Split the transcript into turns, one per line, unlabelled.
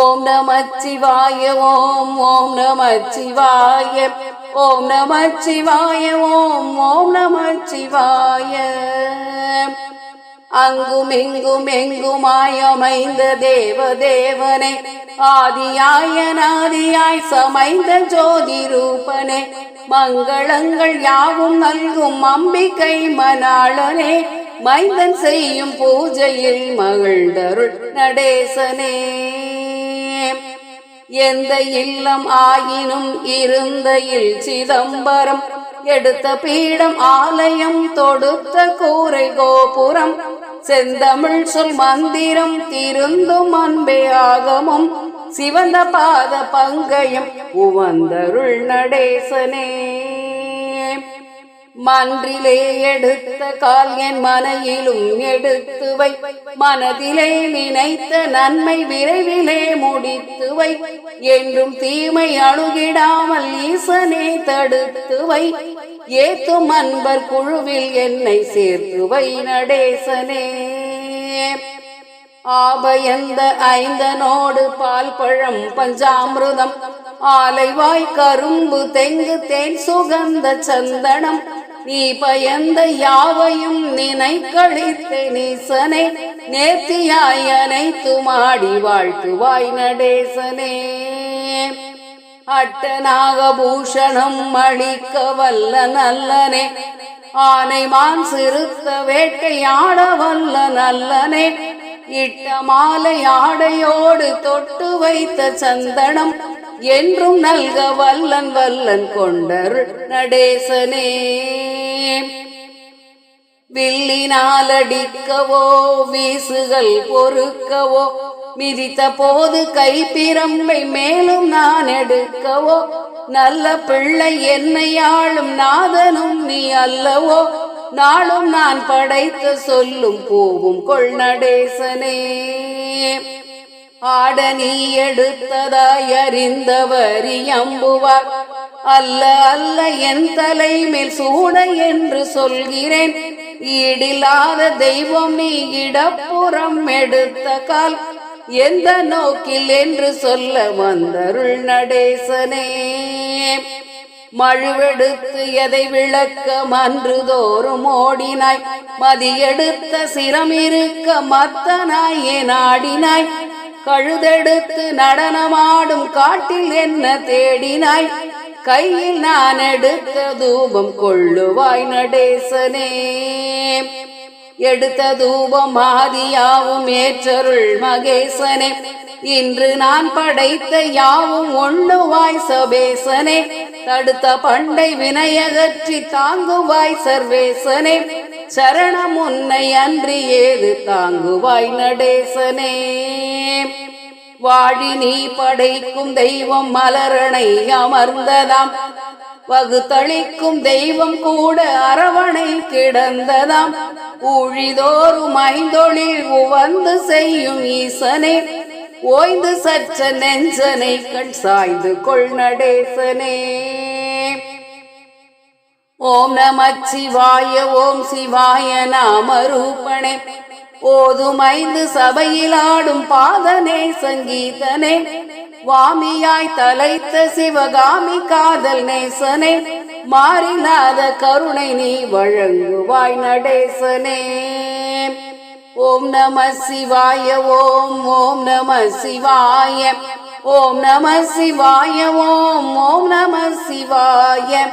ஓம் நமச்சிவாய ஓம் ஓம் நமச்சிவாய ஓம் நமச்சிவாய ஓம் ஓம் நமச்சிவாய. அங்கும் இங்கும் எங்குமாய் அமைந்த தேவ தேவனே ஆதியாய நாதியாய் சமைந்த ஜோதி ரூபனே மங்களங்கள் யாவும் நல்கும் அம்பிகை மணாளனே மைந்தன் செய்யும் பூஜையில் மகிழ்ந்தருள் நடேசனே. எந்த இல்லம் ஆயினும் இருந்த இல் சிதம்பரம் எடுத்த பீடம் ஆலயம் தொடுத்த கூரை கோபுரம் செந்தமிழ் சொல் மந்திரம் திருந்தும் அன்பே ஆகமும் சிவந்த பாத பங்கயம் உவந்தருள் நடேசனே. மன்றிலே எடுத்த கால் என் மனையிலும் எடுத்து வை. மனதிலே நினைத்த நன்மை விரைவிலே முடித்து வை. என்றும் தீமை அணுகிடாமல் ஈசனே தடுத்து வை. ஏத்தும் அன்பர் குழுவில் என்னை சேர்த்து வை நடேசனே. ஆபயந்த ஐந்தனோடு பால் பழம் பஞ்சாமிருதம் ஆலைவாய் கரும்பு தெங்கு தேன் சுகந்த சந்தனம் நீ பயந்த யாவையும் நினை நீசனே நேர்த்தியாய் அனைத்துமாடி வாழ்த்துவாய் நடேசனே. அட்டனாக பூஷணம் அளிக்க வல்ல நல்லனே ஆனை மான் சிறுத்த வேட்டையாட வல்ல நல்லனே. இட்ட மாலை ஆடையோடு தொட்டு வைத்த சந்தனம் என்றும் நல்க வல்லன் வல்லன் கொண்டர் நடேசனே. வில்லினால் அடிக்கவோ வீசுகள் பொறுக்கவோ மிதித்த போது கைப்பிரம்பை மேலும் நான் எடுக்கவோ நல்ல பிள்ளை என்னை ஆளும் நாதனும் நீ அல்லவோ நாளும் நான் படைத்த சொல்லும் போவும் கொள் நடேசனே. ஆட நீ எடுத்ததாய் அறிந்தவர் அம்புவார் அல்ல அல்ல என் தலை மேல் சூட என்று சொல்கிறேன். ஈடில்லாத தெய்வம் நீ இடப்புறம் எடுத்த கால். எந்த நோக்கில் என்று சொல்ல வந்தருள் நடேசனே. மழுவெடுத்து எதை விளக்க மன்று தோறும் ஓடினாய். மதியெடுத்த சிரம் இருக்க மத்தனாய் ஏன் ஆடினாய். கழுதெடுத்து நடனமாடும் காட்டில் என்ன தேடினாய்? கையில் நான் எடுத்த தூபம் கொள்ளுவாய் நடேசனே. எடுத்த தூபம் ஆதியாவும் ஏற்றருள் மகேசனே. இன்று நான் படைத்த யாவும் ஒண்ணுவாய் சபேசனே. தடுத்த பண்டை வினையகற்றி தாங்குவாய் சர்வேசனே. சரணம் உன்னை அன்றி ஏது தாங்குவாய் நடேசனே. வாழி நீ படைக்கும் தெய்வம் மலரணை அமர்ந்ததாம். வகுத்தளிக்கும் தெய்வம் கூட அரவணை கிடந்ததாம். ஊழிதோறும் ஐந்தொழில் உவந்து செய்யும் ஈசனே. ஓய்ந்து சற்ற நெஞ்சனை கண் சாய்ந்து கொள் நடேசனே. ஓம் நமச்சிவாய ஓம் சிவாய நாமரூபணே ஓதும் ஐந்து சபையில் ஆடும் பாதனே சங்கீதனே. வாமியாய் தலைத்த சிவகாமி காதல் நேசனே. மாறினாத கருணை நீ வழங்குவாய் நடேசனே. ஓம் நம சிவாய ஓம் ஓம் நம சிவாய. ஓம் நம சிவாய ஓம் ஓம் நம சிவாய.